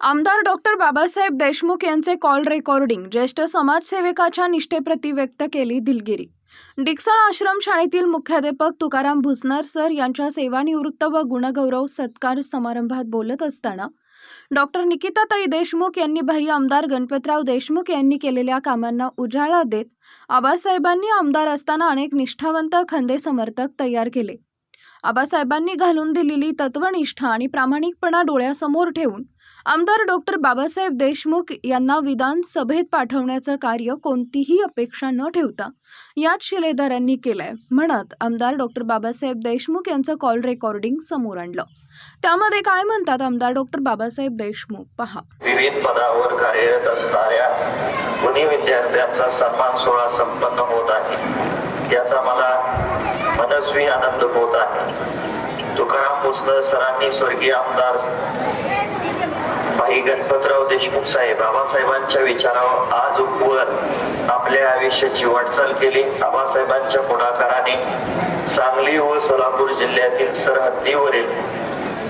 आमदार डॉक्टर बाबासाहेब देशमुख यांचे call recording ज्येष्ठ समाजसेवकाच्या निष्ठेप्रती व्यक्त केली दिलगिरी. डिक्सळ आश्रम शाळेतील मुख्याध्यापक तुकाराम भुसनर सर यांच्या सेवानिवृत्त व गुणगौरव सत्कार समारंभात बोलत असताना डॉक्टर निकिताताई देशमुख यांनी भाई आमदार गणपतराव देशमुख यांनी केलेल्या कामांना उजाळा देत आबासाहेबांनी आमदार असताना अनेक निष्ठावंत खंदे समर्थक तयार केले. आबासाहेबांनी घालून दिलेली तत्वनिष्ठा आणि प्रामाणिकपणा डोळ्यासमोर ठेवून आमदार डॉक्टर बाबासाहेब देशमुख यांना विधानसभेत पाठवण्याचं कार्य कोणतीही अपेक्षा न ठेवता याच शिलेदारांनी केलंय म्हणत आमदार डॉक्टर बाबासाहेब देशमुख यांचं कॉल रेकॉर्डिंग समोर आणलं. त्यामध्ये काय म्हणतात आमदार डॉक्टर बाबासाहेब देशमुख? पहा. विविध पदावर कार्यरत असणाऱ्या विद्यार्थ्यांचा सन्मान सोहळा संपन्न होत आहे? याचा मला मनस्वी आनंद होत आहे. तुकाराम भोसले सरांनी स्वर्गीय आमदार भाई गणपतराव देशमुख साहेब बाबासाहेबांच्या विचारावर आज वर आपल्या आयुष्याची वाटचाल केली. आबासाहेबांच्या पुढाकाराने सांगली व सोलापूर जिल्ह्यातील सरहद्दीवरील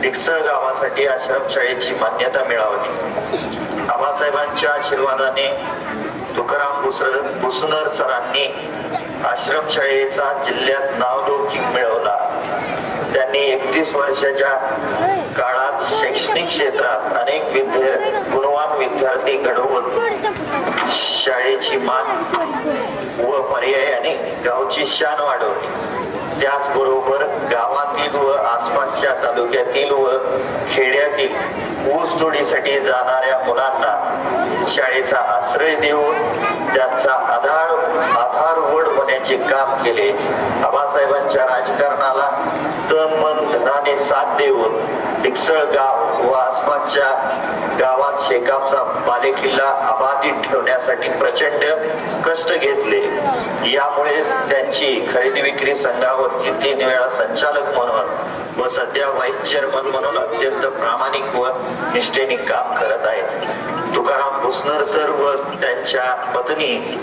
डिक्सळ गावासाठी आश्रमशाळेची मान्यता मिळावली आबासाहेबांच्या आशीर्वादाने तुकाराम भुसर भुसनर सरांनी आश्रमशाळेचा जिल्ह्यात नावलौकिक मिळवला. त्यांनी एकतीस वर्षाच्या काळात शैक्षणिक क्षेत्रात अनेक विद्या गुणवान विद्यार्थी घडवून शाळेची मान व पर्यायाने गावची शान वाढवली. त्याचबरोबर गावातील व आसपासच्या तालुक्यातील व खेड्यातील ऊसतोडीसाठी जाणाऱ्या मुलांना शाळेचा आश्रय देऊन त्यांचा आधार आधारवड करण्याचे काम केले आबासाहेबांच्या राजकारणाला तन मन धनाने साथ देऊन डिक्सळ गाव व आसपासच्या गावात शेकापचा बालेकिल्ला अबाधित ठेवण्यासाठी प्रचंड कष्ट घेतले. यामुळे त्यांची खरेदी विक्री संघावरती तीन वेळा संचालक म्हणून व सध्या व्हाईस चेअरमन म्हणून अत्यंत प्रामाणिक व निष्ठेने काम करत आहेत. तुकाराम भुसनर सर व त्यांच्या पत्नी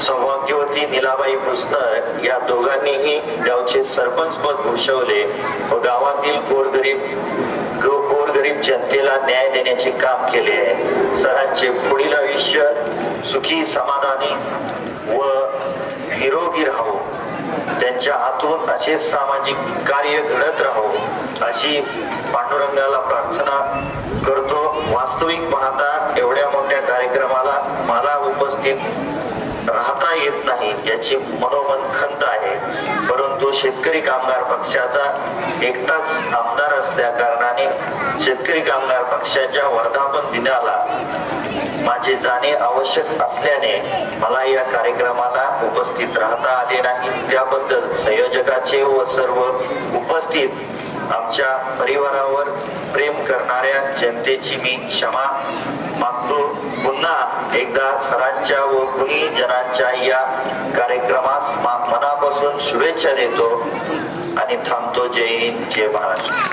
सौभाग्यवती निलाबाई भुसनर या दोघांनीही गावचे सरपंच पद भूषवले व गावातील गोरगरीब गोरगरीब जनतेला न्याय देण्याचे काम केले आहे. सरांचे पुढील आयुष्य सुखी समाधानी व निरोगी राहो. त्यांच्या हातून असे सामाजिक कार्य घडत राहो अशी पांडुरंगाला प्रार्थना करतो. वास्तविक पाहता एवढ्या मोठ्या कार्यक्रमाला मला उपस्थित राहता येत नाही याची मनोमन खंत आहे. परंतु शेतकरी कामगार पक्षाचा एकटाच आमदार असल्या कारणाने शेतकरी कामगार पक्षाच्या वर्धापन दिनाला माझे जाणे आवश्यक असल्याने मला या कार्यक्रमाला उपस्थित राहता आले नाही. त्याबद्दल संयोजकाचे व सर्व उपस्थित आमच्या परिवारावर प्रेम करणाऱ्या जनतेची मी क्षमा मागतो. पुन्हा एकदा सरांच्या व गुणी जनांच्या या कार्यक्रमास मा- मनापासून शुभेच्छा देतो आणि थांबतो. जय हिंद जय महाराष्ट्र.